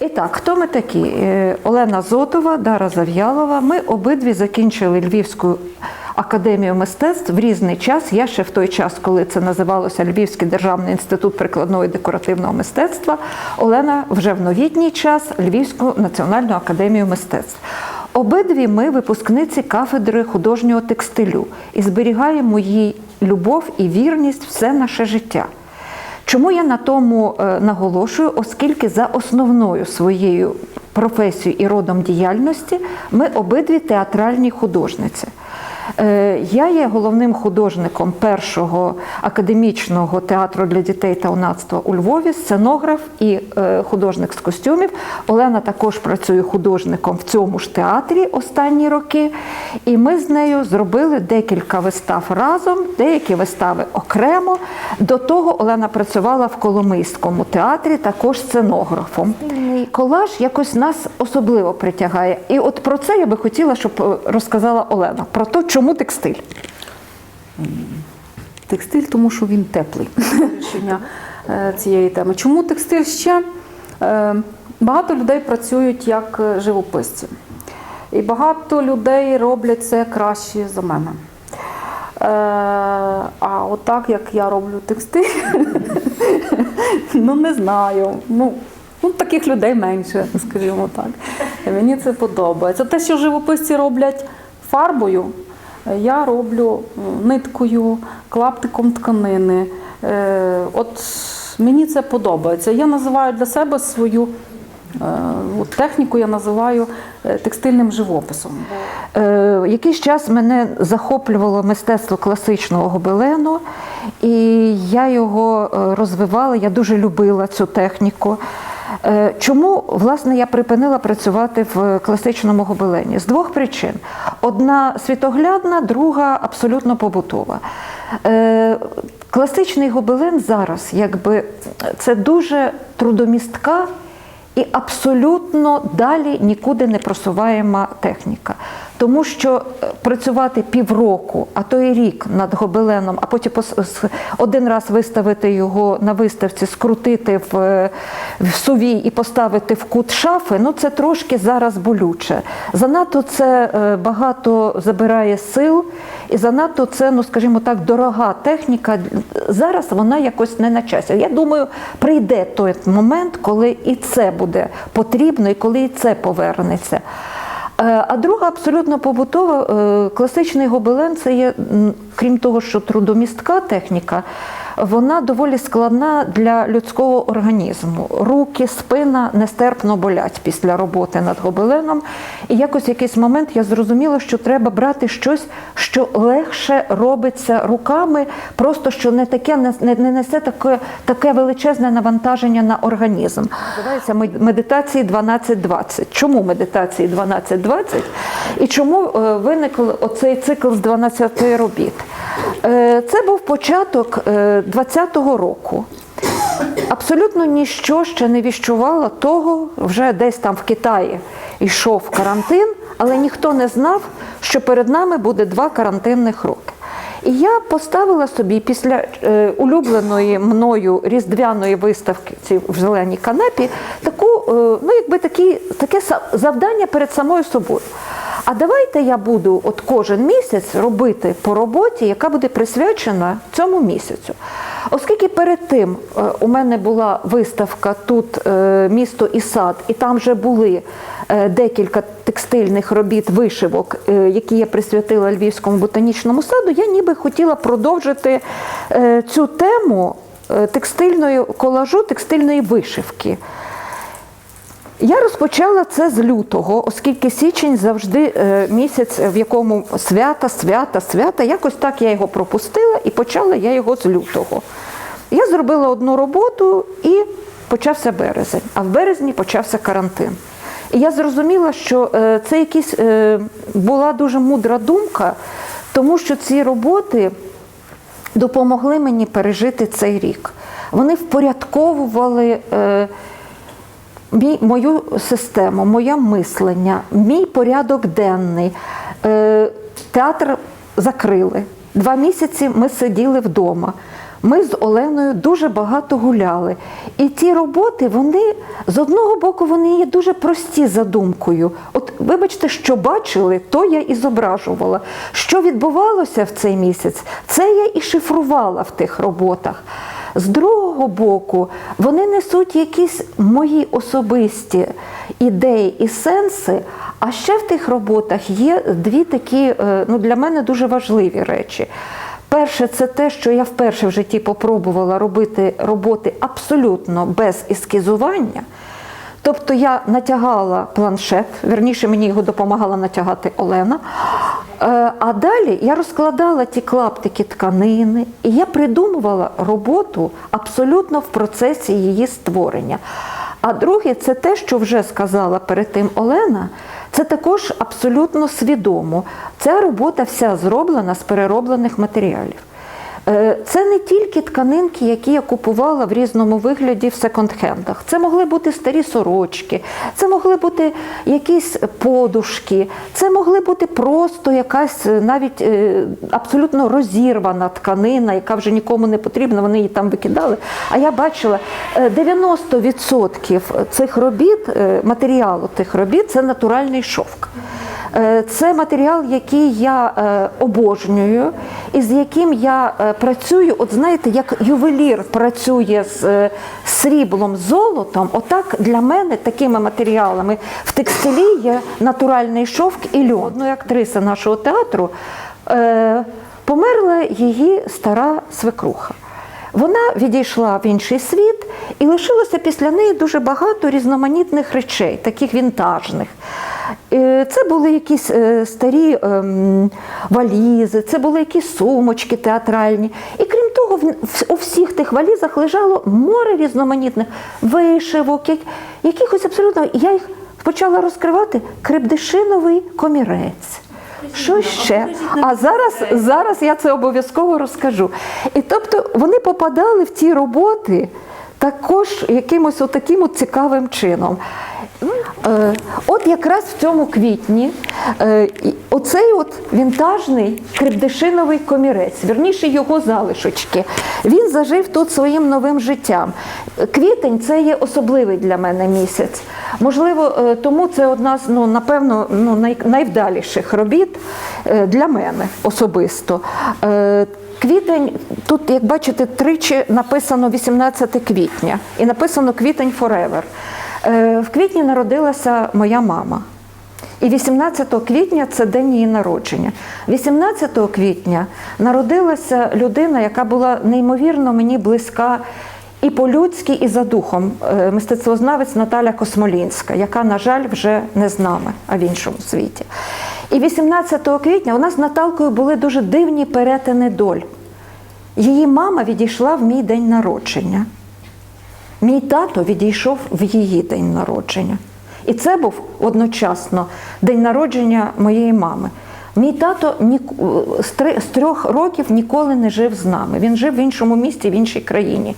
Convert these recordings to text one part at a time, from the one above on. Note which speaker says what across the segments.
Speaker 1: І так, хто ми такі? Е, Олена Зотова, Дара Зав'ялова. Ми обидві закінчили Львівську академію мистецтв в різний час. Я ще в той час, коли це називалося Львівський державний інститут прикладного і декоративного мистецтва. Олена вже в новітній час Львівську національну академію мистецтв. Обидві ми випускниці кафедри художнього текстилю і зберігаємо їй любов і вірність все наше життя. Чому я на тому е, наголошую? Оскільки за основною своєю професією і родом діяльності ми обидві театральні художниці. Е, Я є головним художником першого академічного театру для дітей та юнацтва у Львові, сценограф і е, художник з костюмів. Олена також працює художником в цьому ж театрі останні роки. І ми з нею зробили декілька вистав разом, деякі вистави окремо. До того Олена працювала в Коломийському театрі, також сценографом. Колаж якось нас особливо притягає. І от про це я би хотіла, щоб е, розказала Олена про те, чому текстиль.
Speaker 2: Текстиль, тому що він теплий. Е, цієї теми. Чому текстиль ще? Е, Багато людей працюють як живописці. І багато людей роблять це краще за мене. Е, А отак, як я роблю текстиль, ну не знаю. Ну, ну, таких людей менше, скажімо так. Мені це подобається. Те, що живописці роблять фарбою, я роблю ниткою, клаптиком тканини. Е, От мені це подобається. Я називаю для себе свою е, техніку, я називаю е, текстильним живописом.
Speaker 1: Якийсь час мене захоплювало мистецтво класичного гобелену, і я його розвивала, я дуже любила цю техніку. Е, Чому власне я припинила працювати в класичному гобелені? З двох причин: одна світоглядна, друга абсолютно побутова. Е, Класичний гобелен зараз, якби це дуже трудомістка і абсолютно далі нікуди не просуваєма техніка. Тому що е, працювати півроку, а то і рік над гобеленом, а потім один раз виставити його на виставці, скрутити в, е, в сувій і поставити в кут шафи, ну це трошки зараз болюче. Занадто це е, багато забирає сил, і занадто це, ну скажімо так, дорога техніка. Зараз вона якось не на часі. Я думаю, прийде той момент, коли і це буде потрібно, і коли і це повернеться. Е, А друга абсолютно побутова, е, класичний гобелен це є, крім того, що трудомістка техніка, вона доволі складна для людського організму. Руки, спина нестерпно болять після роботи над гобеленом. І якось в якийсь момент я зрозуміла, що треба брати щось, що легше робиться руками, просто що не таке не, не не несе таке, таке величезне навантаження на організм. Називається мед- медитації 12-20. Чому медитації 12-20? І чому е, виник оцей цикл з 12 робіт? Е, Це був початок 20-го року. Абсолютно ніщо ще не віщувало того, вже десь там в Китаї йшов карантин, але ніхто не знав, що перед нами буде два карантинних роки. І я поставила собі після е, улюбленої мною різдвяної виставки в зеленій канапі таку, е, ну якби такі, таке завдання перед самою собою. А давайте я буду от кожен місяць робити по роботі, яка буде присвячена цьому місяцю. Оскільки перед тим е, у мене була виставка тут е, місто і сад, і там вже були е, декілька текстильних робіт, вишивок, які я присвятила Львівському ботанічному саду, я ніби хотіла продовжити цю тему текстильної колажу, текстильної вишивки. Я розпочала це з лютого, оскільки січень завжди е, місяць, в якому свята, свята, свята. Якось так я його пропустила і почала я його з лютого. Я зробила одну роботу і почався березень, а в березні почався карантин. І я зрозуміла, що е, це якась е, була дуже мудра думка, тому що ці роботи допомогли мені пережити цей рік. Вони впорядковували. Мій, мою систему, моє мислення, мій порядок денний. Е, театр закрили. Два місяці ми сиділи вдома. Ми з Оленою дуже багато гуляли. І ті роботи, вони з одного боку, вони є дуже прості за думкою. От вибачте, що бачили, то я і зображувала. Що відбувалося в цей місяць, це я і шифрувала в тих роботах. З другого боку, вони несуть якісь мої особисті ідеї і сенси. А ще в тих роботах є дві такі е, ну, для мене дуже важливі речі. Перше, це те, що я вперше в житті попробувала робити роботи абсолютно без ескізування. Тобто я натягала планшет, верніше мені його допомагала натягати Олена. Е, А далі я розкладала ті клаптики тканини, і я придумувала роботу абсолютно в процесі її створення. А друге, це те, що вже сказала перед тим Олена, це також абсолютно свідомо. Ця робота вся зроблена з перероблених матеріалів. Е, Це не тільки тканинки, які я купувала в різному вигляді в секонд-хендах. Це могли бути старі сорочки, це могли бути якісь подушки, це могли бути просто якась е, навіть е, абсолютно розірвана тканина, яка вже нікому не потрібна, вони її там викидали. А я бачила е, 90% цих робіт, матеріалу тих робіт це натуральний шовк. Е, Це матеріал, який я е, обожнюю, і з яким я е, працюю. От знаєте, як ювелір працює з сріблом, золотом, отак для мене такими матеріалами в текстилі є натуральний шовк і льон. Ну, актриса нашого театру померла її стара свекруха. Вона відійшла в інший світ і лишилося після неї дуже багато різноманітних речей, таких вінтажних. Е, Це були якісь е, старі ем, валізи, це були якісь сумочки театральні. І крім того, у всіх тих валізах лежало море різноманітних вишивок, якихось абсолютно. Я їх почала розкривати крепдешиновий комірець. Що ще? А зараз, зараз я це обов'язково розкажу. І тобто вони попадали в ті роботи також якимось отаким от цікавим чином. Е, От якраз в цьому квітні е, оцей от вінтажний крепдешиновий комірець, вірніше його залишочки, він зажив тут своїм новим життям. Квітень це є особливий для мене місяць. Можливо, е, тому це одна з ну, напевно ну, най, найвдаліших робіт для мене особисто. Квітень, тут, як бачите, тричі написано 18 квітня і написано квітень forever. Е, В квітні народилася моя мама. І 18 квітня це день її народження. 18 квітня народилася людина, яка була неймовірно мені близька і по-людськи, і за духом. Е, Мистецтвознавець Наталя Космолінська, яка, на жаль, вже не з нами, а в іншому світі. І 18 квітня у нас з Наталкою були дуже дивні перетини доль. Її мама відійшла в мій день народження. Мій тато відійшов в її день народження. І це був одночасно день народження моєї мами. Мій тато з трьох років ніколи не жив з нами. Він жив в іншому місті, в іншій країні.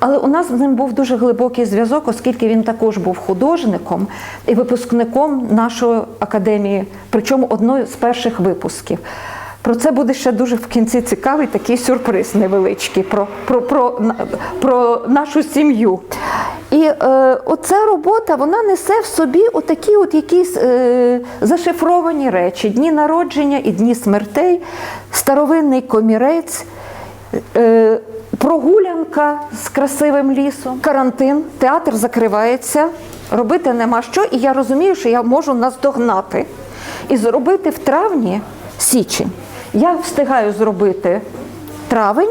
Speaker 1: Але у нас з ним був дуже глибокий зв'язок, оскільки він також був художником і випускником нашої академії, причому одної з перших випусків. Про це буде ще дуже в кінці цікавий такий сюрприз невеличкий про, про, про, про нашу сім'ю. І е, оця робота вона несе в собі отакі от якісь е, зашифровані речі: дні народження і дні смертей, старовинний комірець. Е, Прогулянка з красивим лісом, карантин, театр закривається, робити нема що, і я розумію, що я можу наздогнати і зробити в травні січень. Я встигаю зробити травень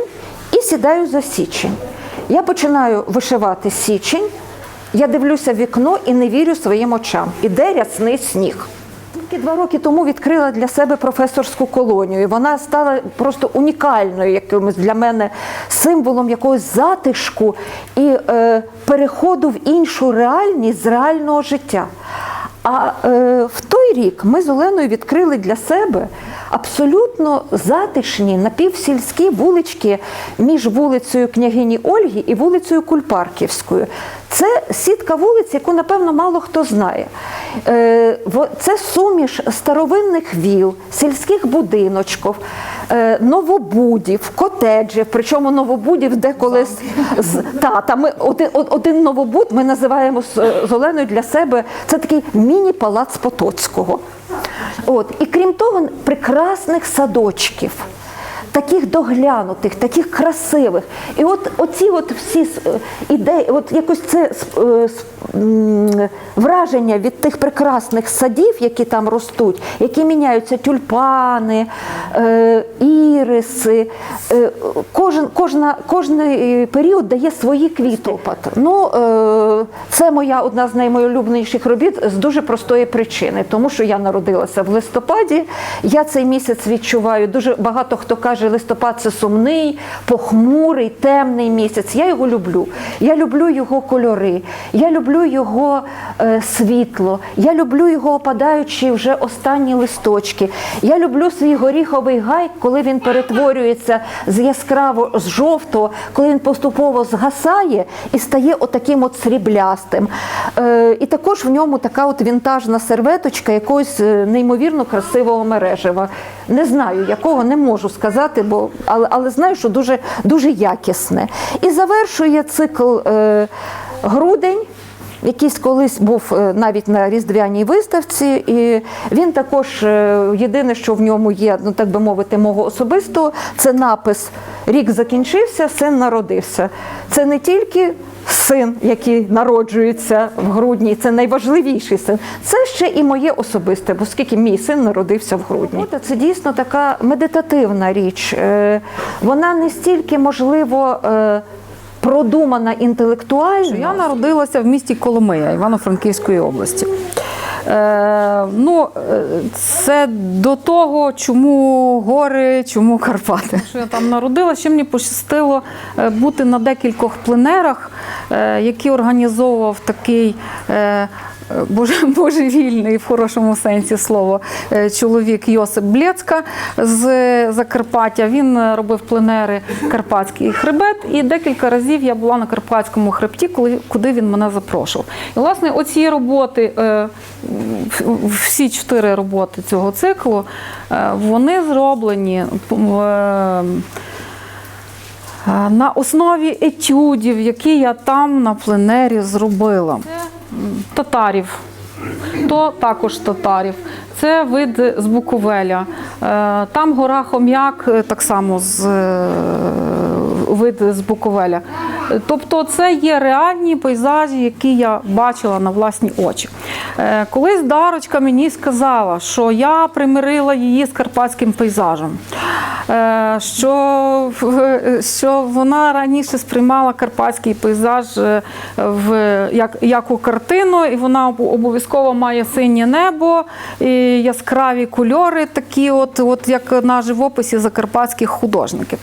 Speaker 1: і сідаю за січень. Я починаю вишивати січень, я дивлюся в вікно і не вірю своїм очам. Іде рясний сніг. Тільки два роки тому відкрила для себе професорську колонію. Вона стала просто унікальною якимось для мене символом якогось затишку і е, переходу в іншу реальність з реального життя. А е, в той рік ми з Оленою відкрили для себе абсолютно затишні напівсільські вулички між вулицею княгині Ольги і вулицею Кульпарківською. Це сітка вулиць, яку, напевно, мало хто знає. Е, Це суміш старовинних віл, сільських будиночків, е, новобудів, котеджів. Причому новобудів деколи з, з та, ми один, один новобуд ми називаємо з Оленою для себе. Це такий міні-палац Потоцького. От. І крім того, прекрасних садочків. Таких доглянутих, таких красивих. І от оці от всі е, ідеї, от якось це е, враження від тих прекрасних садів, які там ростуть, які міняються тюльпани, е, іриси. Кожен, кожна, кожний період дає свої квітопад. Ну, це моя одна з найулюбленіших робіт з дуже простої причини, тому що я народилася в листопаді. Я цей місяць відчуваю. Дуже багато хто каже, листопад це сумний, похмурий, темний місяць. Я його люблю. Я люблю його кольори, я люблю його е, світло, я люблю його опадаючі вже останні листочки. Я люблю свій горіховий гай, коли він перетворюється з яскраво з жовтого, коли він поступово згасає і стає отаким от сріблястим. Е, і також в ньому така от вінтажна серветочка якогось е, неймовірно красивого мережева. Не знаю, якого не можу сказати, бо але, але знаю, що дуже, дуже якісне. І завершує цикл е, грудень. Якийсь колись був е, навіть на різдвяній виставці, і він також е, єдине, що в ньому є, ну так би мовити, мого особистого, це напис Рік закінчився, син народився. Це не тільки син, який народжується в грудні, це найважливіший син. Це ще і моє особисте, бо оскільки мій син народився в грудні. Це дійсно така медитативна річ. Е, Вона не стільки можливо. Продумана інтелектуально.
Speaker 2: Я народилася в місті Коломия Івано-Франківської області. Е, ну, е, це до того, чому гори, чому Карпати. Що я там народилася, ще мені пощастило е, бути на декількох пленерах, е, які організовував такий. е, Боже, божевільний в хорошому сенсі слова е, чоловік Йосип Блєцка з Закарпаття. Він е, робив пленери Карпатський хребет, і декілька разів я була на Карпатському хребті, коли куди він мене запрошував. І власне оці роботи, е, всі чотири роботи цього циклу, вони зроблені. На основі етюдів, які я там на пленері зробила. Татарів, то також татарів. Це вид з Буковеля. Е, Там гора Хом'як, е, так само з е, вид з Буковеля. Е, Тобто це є реальні пейзажі, які я бачила на власні очі. Е, Колись Дарочка мені сказала, що я примирила її з карпатським пейзажем. Е, Що, що вона раніше сприймала карпатський пейзаж е, в, як, як у картину, і вона обов'язково має синє небо, і яскраві кольори, такі, от, от як на живописі закарпатських художників.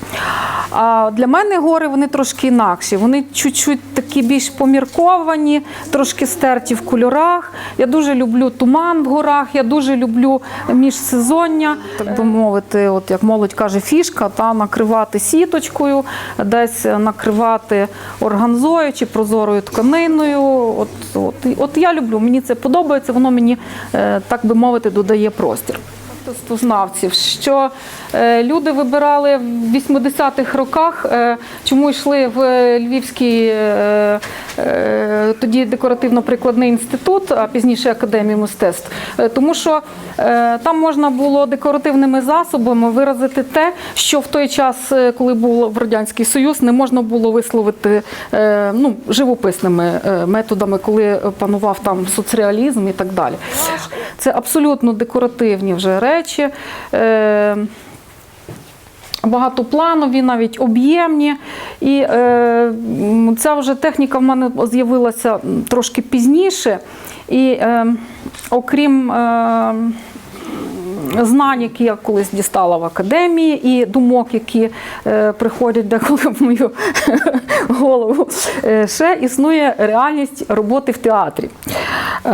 Speaker 2: А для мене гори вони трошки інакші. Вони чуть-чуть такі більш помірковані, трошки стерті в кольорах. Я дуже люблю туман в горах, я дуже люблю міжсезоння, так би мовити, от як молодь каже, фішка, та накривати сіточкою, десь накривати органзою чи прозорою тканиною. От, от, от я люблю, мені це подобається, воно мені, е, так би мовити, додає простір. Стознавців, що е, люди вибирали в 80-х роках, е, чому йшли в Львівський е, тоді декоративно-прикладний інститут, а пізніше академію мистецтв, тому що там можна було декоративними засобами виразити те, що в той час, коли був радянський союз, не можна було висловити ну, живописними методами, коли панував там соцреалізм і так далі. Це абсолютно декоративні вже речі. Е, Багатопланові, навіть об'ємні. І е, ця вже техніка в мене з'явилася трошки пізніше. І е, окрім е, знань, які я колись дістала в академії, і думок, які е, приходять деколи в мою голову. Е, ще існує реальність роботи в театрі. Е,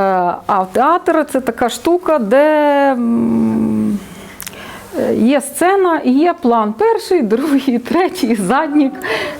Speaker 2: а театр це така штука, де. Е, Є сцена і є план перший, другий, третій, заднік.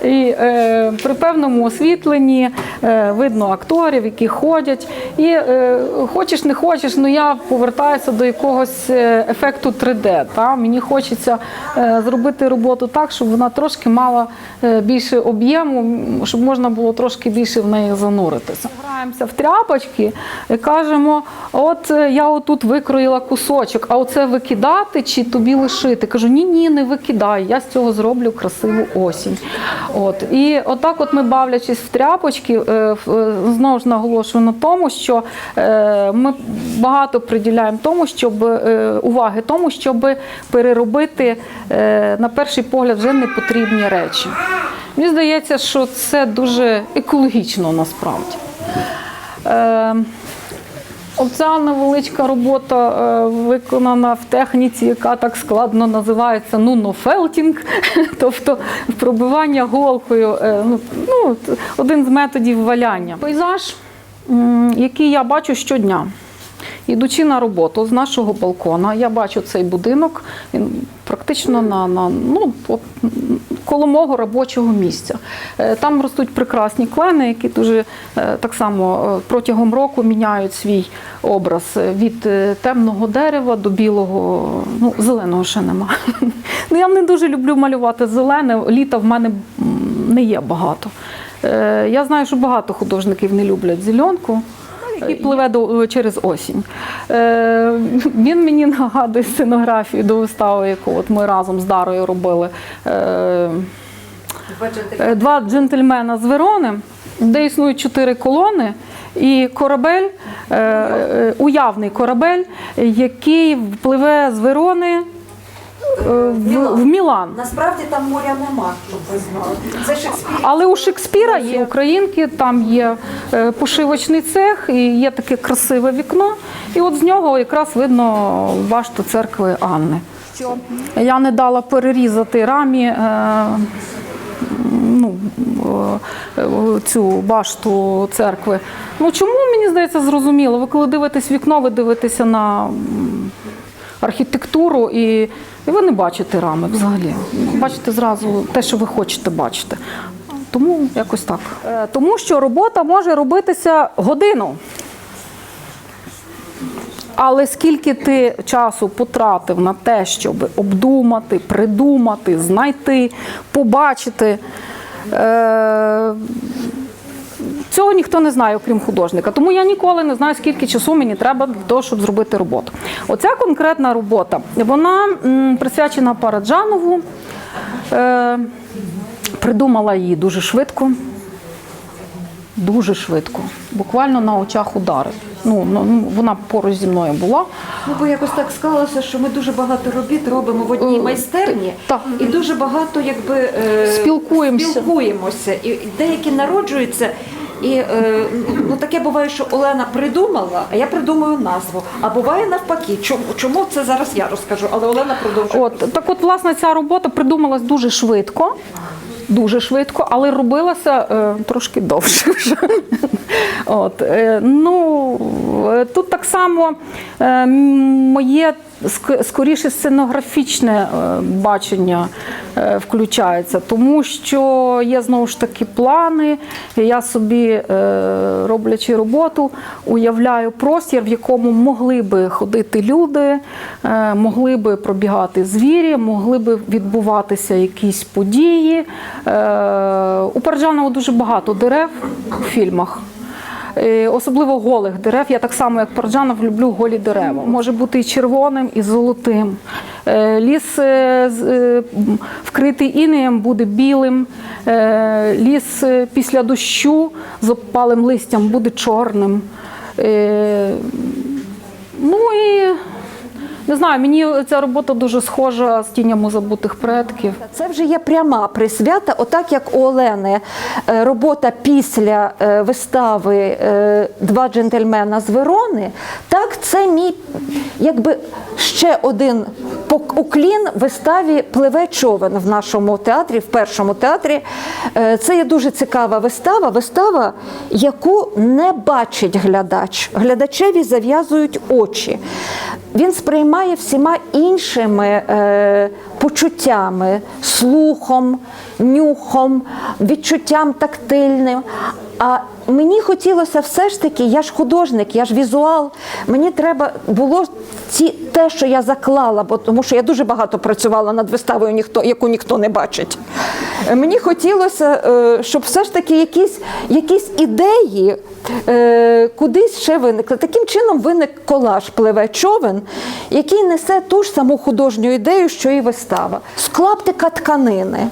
Speaker 2: І е, при певному освітленні е, видно акторів, які ходять. І е, хочеш, не хочеш, ну я повертаюся до якогось е, ефекту 3D. Та? Мені хочеться е, зробити роботу так, щоб вона трошки мала е, більше об'єму, щоб можна було трошки більше в неї зануритися. Граємося в тряпочки і кажемо: от е, я отут викроїла кусочок, а оце викидати чи тобі лишити? Кажу, ні, ні, не викидай. Я з цього зроблю красиву осінь. От і отак, от ми бавлячись в тряпочки, е, е, знову ж наголошую на тому, що е, ми багато приділяємо тому, щоб уваги тому, щоб переробити на перший погляд вже непотрібні речі. Мені здається, що це дуже екологічно насправді. Оця невеличка робота е, виконана в техніці, яка так складно називається нунофелтінг, тобто пробивання голкою. е, Ну, ну, один з методів валяння. Пейзаж, який я бачу щодня. Ідучи на роботу з нашого балкона, я бачу цей будинок він практично на, на ну, коло мого робочого місця. Е, Там ростуть прекрасні клени, які дуже е, так само е, протягом року міняють свій образ від темного дерева до білого, ну, зеленого ще нема. Ну, я не дуже люблю малювати зелене, літа в мене не є багато. Я знаю, що багато художників не люблять зеленку. І пливе до, через осінь. Е, він мені нагадує сценографію до вистави, яку от ми разом з Дарою робили. Е, е, Два джентльмена з Верони, де існують чотири колони, і корабель, е, е, уявний корабель, який впливе з Верони е, в, в Мілан.
Speaker 1: Насправді там моря нема, щоб ви знали. Це Шекспір.
Speaker 2: Але у Шекспіра є українки, там є е, пошивочний цех і є таке красиве вікно. І от з нього якраз видно башту церкви Анни. Я не дала перерізати рамі е, ну, е, е, цю башту церкви. Ну чому мені здається зрозуміло? Ви коли дивитесь вікно, ви дивитеся на архітектуру і, і ви не бачите рами взагалі. Бачите зразу те, що ви хочете бачити. Тому якось так. Е, Тому що робота може робитися годину. Але скільки ти часу потратив на те, щоб обдумати, придумати, знайти, побачити, е- цього ніхто не знає, окрім художника. Тому я ніколи не знаю, скільки часу мені треба для того, щоб зробити роботу. Оця конкретна робота, вона присвячена Параджанову. Е- придумала її дуже швидко. Дуже швидко, буквально на очах удари. Ну, ну ну, вона поруч зі мною була.
Speaker 1: Ну, бо якось так склалося, що ми дуже багато робіт робимо в одній
Speaker 2: Е,
Speaker 1: майстерні,
Speaker 2: так.
Speaker 1: і дуже багато якби е,
Speaker 2: Спілкуємося.
Speaker 1: спілкуємося. І деякі народжуються. І е, ну таке буває, що Олена придумала, а я придумаю назву. А буває навпаки. Чому, чому це зараз я розкажу, але Олена продовжує.
Speaker 2: От так, от, власне, ця робота придумалась дуже швидко. Дуже швидко, але робилася е, трошки довше вже. От, е, ну, е, тут так само е, моє скоріше сценографічне е, бачення е, включається, тому що є знову ж таки плани. Я собі, е, роблячи роботу, уявляю простір, в якому могли би ходити люди, могли би пробігати звірі, могли би відбуватися якісь події. У Парджанова дуже багато дерев у фільмах. Е, Особливо голих дерев. Я так само, як Парджанов, люблю голі дерева. Може бути і червоним, і золотим. Е, Ліс е, вкритий інеєм буде білим. Ліс після дощу з опалим листям буде чорним. Ну і Не знаю, мені ця робота дуже схожа з тінями забутих предків.
Speaker 1: Це вже є пряма присвята, отак як у Олени е, робота після е, вистави е, Два джентльмена з Верони. Так, це мій якби ще один уклін виставі Пливе човен в нашому театрі, в першому театрі. Це є дуже цікава вистава, вистава, яку не бачить глядач. Глядачеві зав'язують очі. Він сприймає всіма іншими е, почуттями, слухом, нюхом, відчуттям тактильним. А мені хотілося все ж таки, я ж художник, я ж візуал. Мені треба було ці, те, що я заклала, бо тому що я дуже багато працювала над виставою, ніхто, яку ніхто не бачить. Е, Мені хотілося, е, щоб все ж таки якісь, якісь ідеї е, кудись ще виникли. Таким чином виник колаж пливе човен, який несе ту ж саму художню ідею, що і вистава. З клаптика тканини.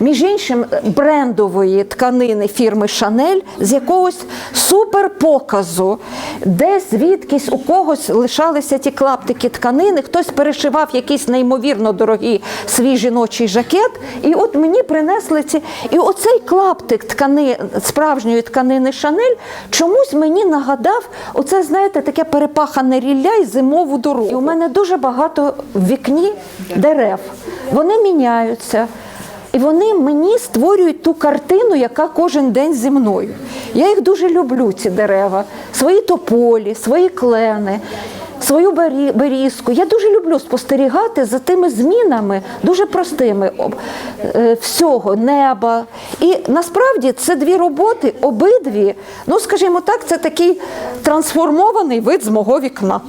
Speaker 1: Між іншим, брендової тканини фірми Шанель з якогось суперпоказу, де звідкись у когось лишалися ті клаптики тканини, хтось перешивав якийсь неймовірно дорогий свій жіночий жакет, і от мені принесли ці. І оцей клаптик ткани, справжньої тканини Шанель чомусь мені нагадав, оце, знаєте, таке перепахане рілля і зимову дорогу. І у мене дуже багато в вікні дерев. Вони міняються. І вони мені створюють ту картину, яка кожен день зі мною. Я їх дуже люблю, ці дерева, свої тополі, свої клени, свою берізку. Я дуже люблю спостерігати за тими змінами, дуже простими е, всього неба. І насправді це дві роботи, обидві, ну скажімо так, це такий трансформований вид з мого вікна.